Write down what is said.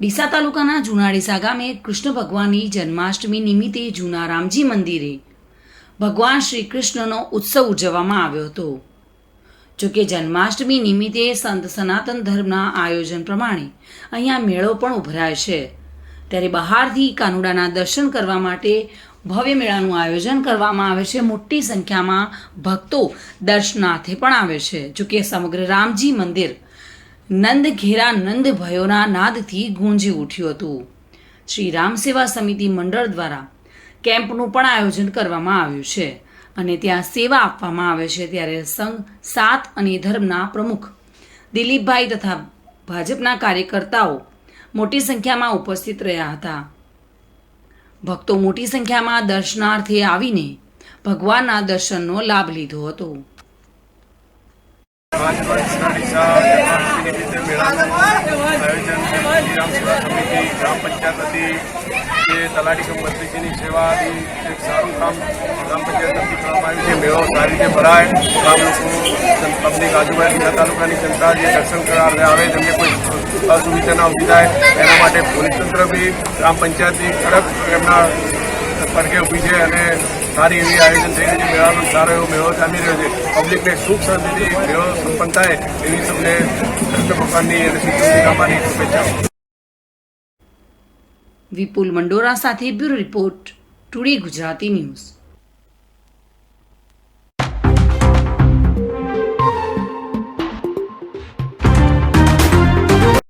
ડીસા તાલુકાના જૂના ડીસા ગામે કૃષ્ણ ભગવાનની જન્માષ્ટમી નિમિત્તે જૂના રામજી મંદિરે ભગવાન શ્રી કૃષ્ણનો ઉત્સવ ઉજવવામાં આવ્યો હતો. જોકે જન્માષ્ટમી નિમિત્તે સંત સનાતન ધર્મના આયોજન પ્રમાણે અહીંયા મેળો પણ ઉભરાય છે. ત્યારે બહારથી કાનુડાના દર્શન કરવા માટે ભવ્ય મેળાનું આયોજન કરવામાં આવે છે. મોટી સંખ્યામાં ભક્તો દર્શનાર્થે પણ આવે છે. જોકે સમગ્ર રામજી મંદિર નંદ ઘેરા નંદ ભયોના નાદથી ગુંજી ઉઠ્યું હતું. શ્રી રામ સેવા સમિતિ મંડળ દ્વારા કેમ્પનું પણ આયોજન કરવામાં આવ્યું છે અને ત્યાં સેવા આપવામાં આવે છે ત્યારે સંઘ સાત અને ધર્મના પ્રમુખ દિલીપભાઈ તથા ભાજપના કાર્યકર્તાઓ મોટી સંખ્યામાં ઉપસ્થિત રહ્યા હતા. ભક્તો મોટી સંખ્યામાં દર્શનાર્થે આવીને ભગવાનના દર્શનનો લાભ લીધો હતો રાજકોટના ડીસા જન્માષ્ટમી નિમિત્તે મેળાનું આયોજન શ્રીરામ સેવા સમિતિ, ગ્રામ પંચાયત હતી જે તલાટી કમ મંત્રીજીની સેવાથી એક સારું કામ ગ્રામ પંચાયત તરફથી કરવામાં આવ્યું છે, મેળો સારી રીતે ભરાય. ગામ લોકો, પબ્લિક આજુબાજુના તાલુકાની જનતા જે દર્શન કરવા આવે તેમને કોઈ અસુવિધા ના ઊભી થાય, એના માટે પોલીસ તંત્ર બી ગ્રામ પંચાયતની કડક એમના પડકે ઊભી છે અને સારી એવી આયોજન થઈ રહ્યું છે મેળાનો સારો એવો મેળો ચાલી રહ્યો છે. પબ્લિકને સુખ શાંતિથી મેળો સંપન્ન થાય એવી તમને ભગવાનની અને કૃષ્ણમાની શુભેચ્છાઓ વિપુલ મંડોરા સાથે bureau report today Gujarati news